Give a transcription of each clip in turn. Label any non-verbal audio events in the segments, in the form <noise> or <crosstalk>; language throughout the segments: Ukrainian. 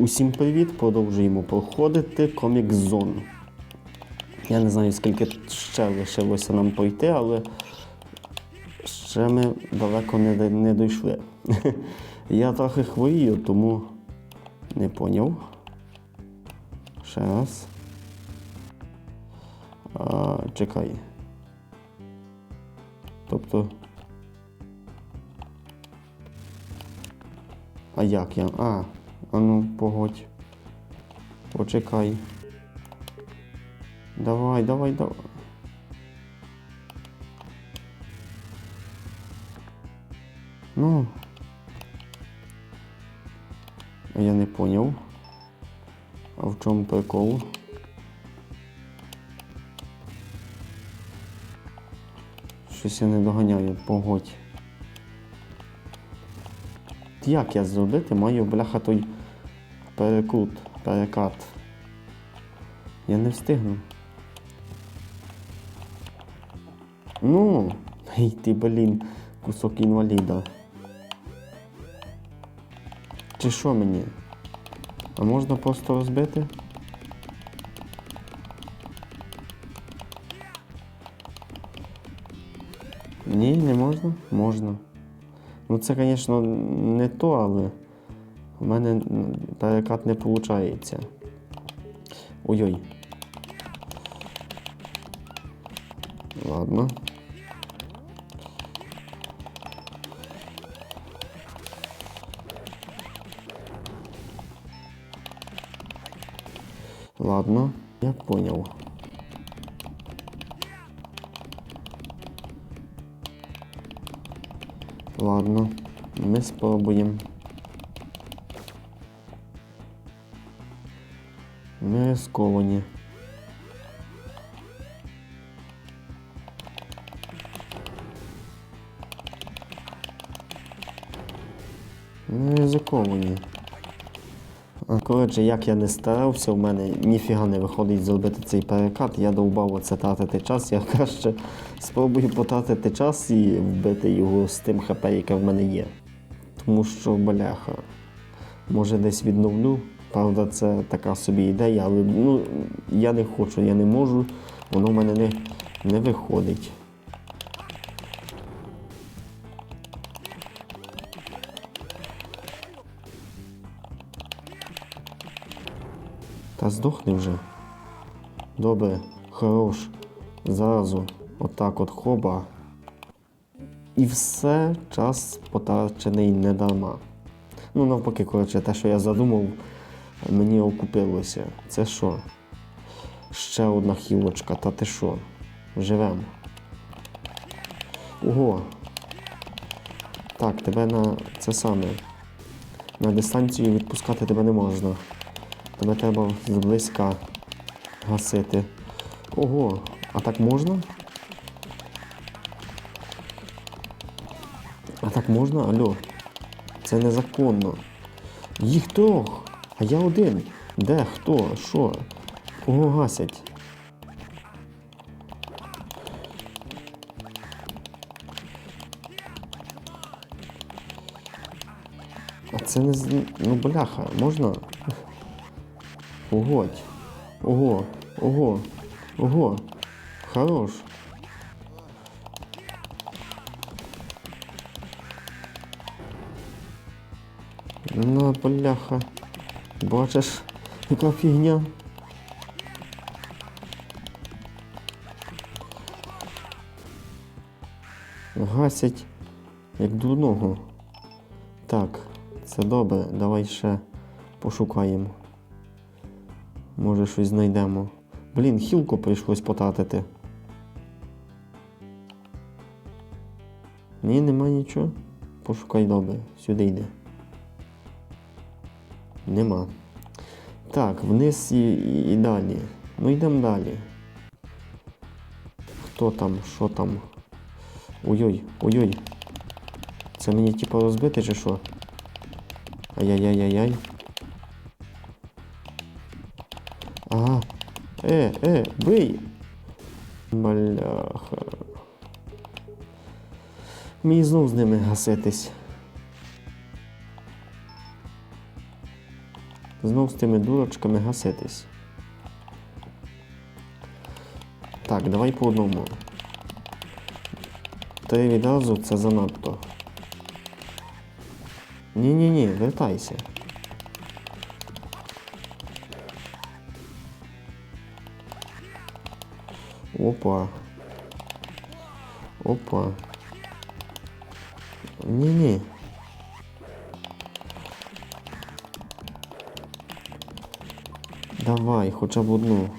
Усім привіт! Продовжуємо проходити Comic Zone. Я не знаю, скільки ще лишилося нам пройти, але ще ми далеко не, не дійшли. <laughs> Я трохи хворію, тому не поняв. Ще раз. А, чекай. Тобто. А як я? А, а ну погодь. Почекай. Давай, давай, давай. Ну. Я не поняв. А в чому прикол? Щось я не доганяю, погодь. Як я зробити маю бляха той перекрут, перекат. Я не встигну. Ну, ей ти, блін, кусок інваліда. Чи що мені? А можна просто розбити? Ні, не можна? Можна. Ну це, звісно, не то, але в мене перекат не виходить. Ой-ой. Ладно. Ладно, я понял. Ладно, ми спробуємо. Ми рисковані. Ми ризиковані. А, Коротше, як я не старався, в мене ніфіга не виходить зробити цей перекат. Я довбав оце тратити час. Я краще спробую потратити час і вбити його з тим хп, яке в мене є. Тому що, бляха, може десь відновлю. Правда, це така собі ідея, але ну, я не хочу, я не можу, воно в мене не, не виходить. Та здохни вже. Добре, хорош. Зразу. Отак от хоба. І все час потрачений не дарма. Ну, навпаки, коротше, те, що я задумав, мені окупилося. Це що? Ще одна хілочка, та ти що? Живем. Ого. Так, тебе на це саме. На дистанцію відпускати тебе не можна. Тебе треба зблизька гасити. Ого, а так можна? А так можна? Алло. Це незаконно. Їх трьох, а я один. Де, хто, що? Кого гасять? А це не з. Ну бляха, можна? Погодь. Ого, ого, ого. Хорош. На, бляха. Бачиш, яка фігня. Гасять як дурного. Так, це добре, давай ще пошукаємо. Може щось знайдемо. Блін, хілку прийшлось потратити. Ні, нема нічого. Пошукай добре, сюди йди. Нема. Так, вниз і, і, і далі. Ну йдемо далі. Хто там, що там? Ой-ой, ой-ой. Це мені типу розбити чи що? Ай-яй-яй-яй-яй. Ага. Е, е, бий! Бляха. Мені знов з ними гаситись. Знов з тими дурочками гаситись. Так, давай по одному. Три відразу це занадто. Ні-ні-ні, вертайся. Опа. Опа. Ні-ні. Давай, хоча б одну.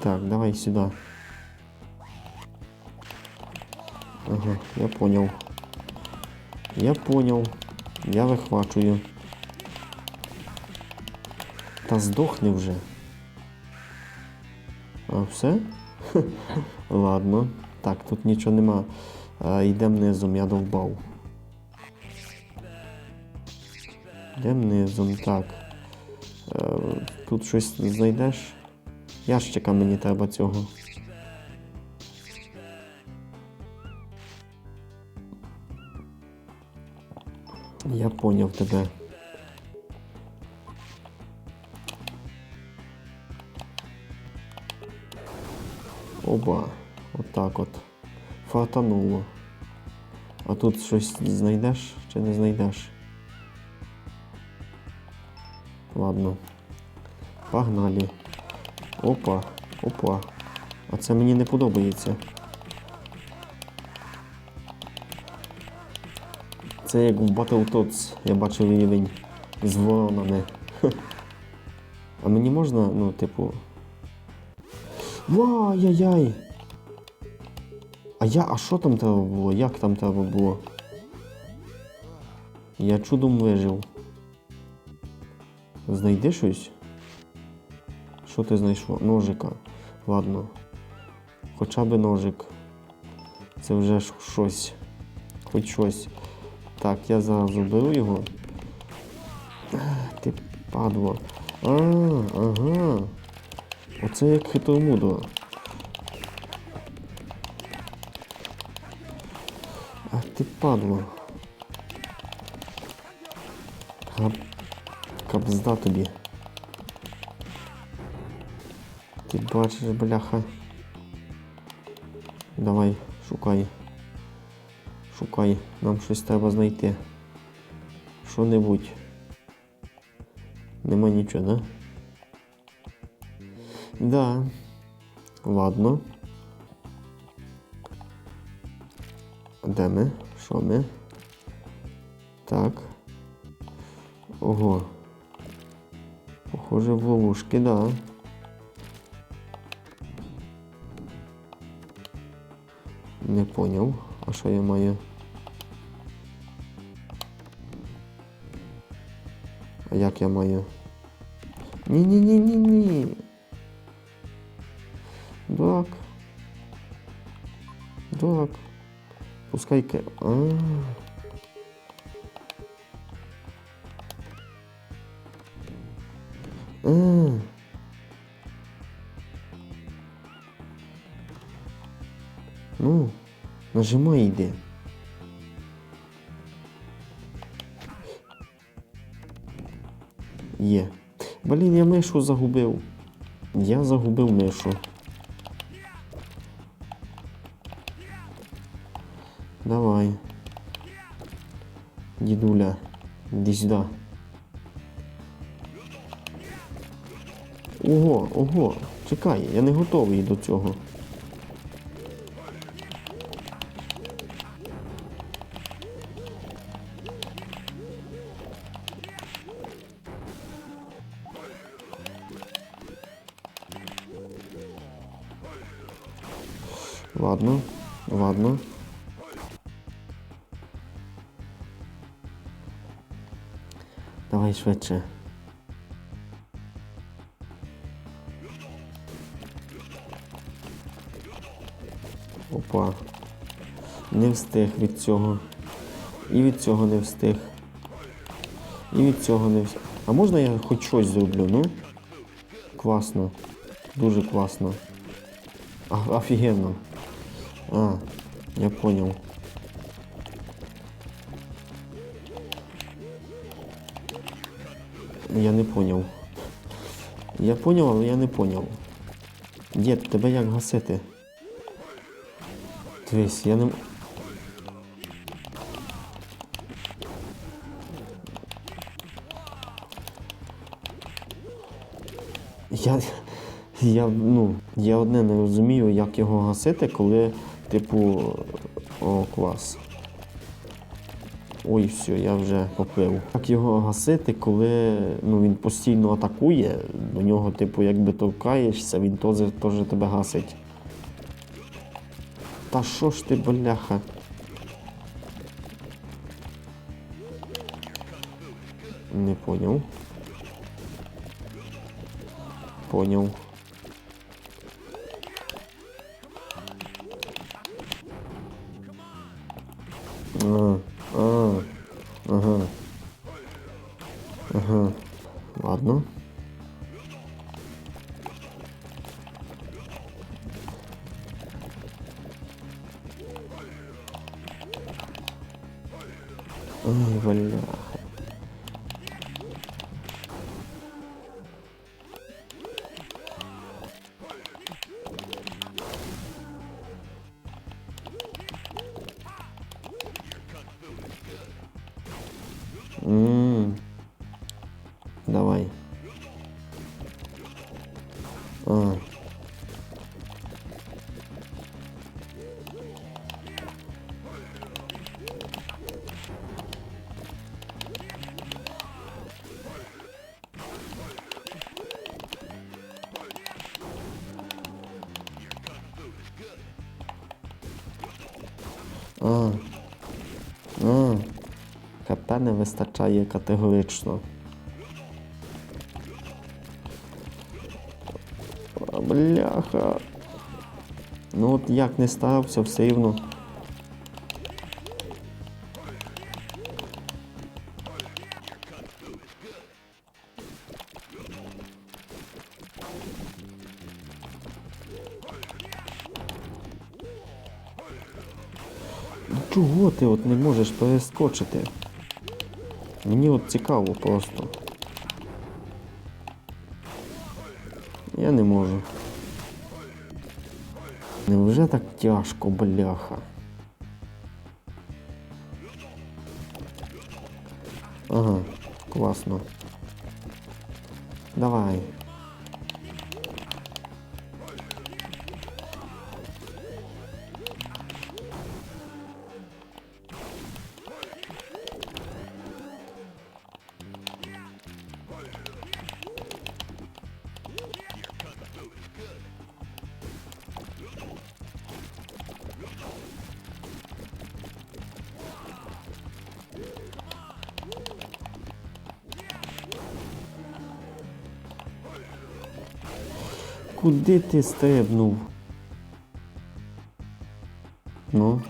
Так, давай сюда. Ага, я понял. Я понял. Я вихвачую. Та здохни вже. А все? <laughs> Ладно. Так, тут нічого нема. А, йдемо низом, я довбав. Йдемо низом, так. Е, тут щось знайдеш? Ящика мені треба цього. Я поняв тебе. Оба. Отак от. Фатануло. А тут щось знайдеш чи не знайдеш? Ладно. Погнали. Опа, опа. А це мені не подобається. Це як в Battletoads я бачив рівень з воронами. А мені можна, ну, типу. Вай-яй-яй! А я, а що там треба було? Як там треба було? Я чудом вижив. Знайди щось? Що ти знайшов? Ножика. Ладно. Хоча б ножик. Це вже щось. Хоч щось. Так, я зараз уберу його. Ти падло. А, ага. Оце як хитромудро. А ти падло. Кап... Капзда тобі. Ти бачиш, бляха. Давай, шукай. Шукай, нам щось треба знайти. Що-небудь. Нема нічого, да? Да. Ладно. Де ми? Що ми? Так. Ого. Похоже, в ловушки, да. Не поняв. А що я маю? А як я маю? Ні-ні-ні-ні-ні. Дурак. Пускай ке. А. А. Ну, нажимай йди. Є. Блін, я мишу загубив. Я загубив мишу. Іди сюди. Ого, ого, чекай, я не готовий до цього. Ладно, ладно. Давай швидше. Опа. Не встиг від цього. І від цього не встиг. І від цього не встиг. А можна я хоч щось зроблю, ну? Класно. Дуже класно. А, офігенно. А, я понял. Я не понял. Я понял, але я не понял. Дід, тебе як гасити? Дивись, я не. Я, я, ну, я одне не розумію, як його гасити, коли, типу, о, клас. Ой, все, я вже поплив. Як його гасити, коли ну, він постійно атакує, до нього, типу, якби торкаєшся, він теж, теж тебе гасить. Та що ж ти, бляха? Не поняв. Поняв. Ладно. Ай, бляха. Давай. А. А. А. КП не вистачає категорично. Бляха. Ну от як не стався, все рівно. Чого ти от не можеш перескочити? Мені от цікаво просто. Я не можу. Невже так тяжко, бляха? Ага, класно. Давай. Куди ти стрибнув? Ну.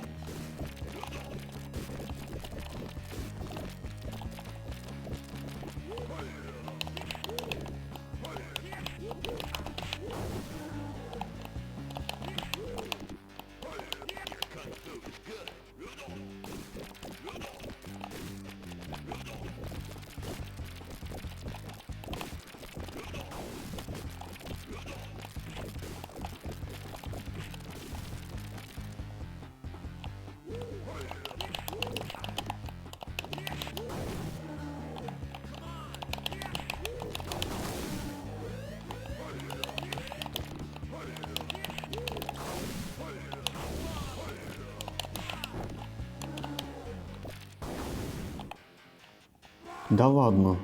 Да ладно.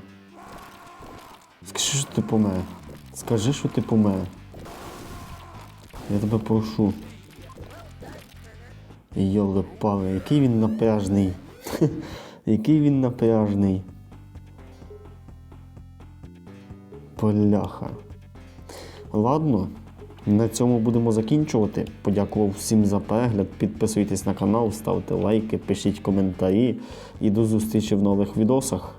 Скажи, що ти помер. Скажи, що ти помер. Я тебе прошу. Йоле пале, який він напряжний. <laughs> який він напряжний. Поляха. Ладно, на цьому будемо закінчувати. Подякував всім за перегляд. Підписуйтесь на канал, ставте лайки, пишіть коментарі і до зустрічі в нових відосах.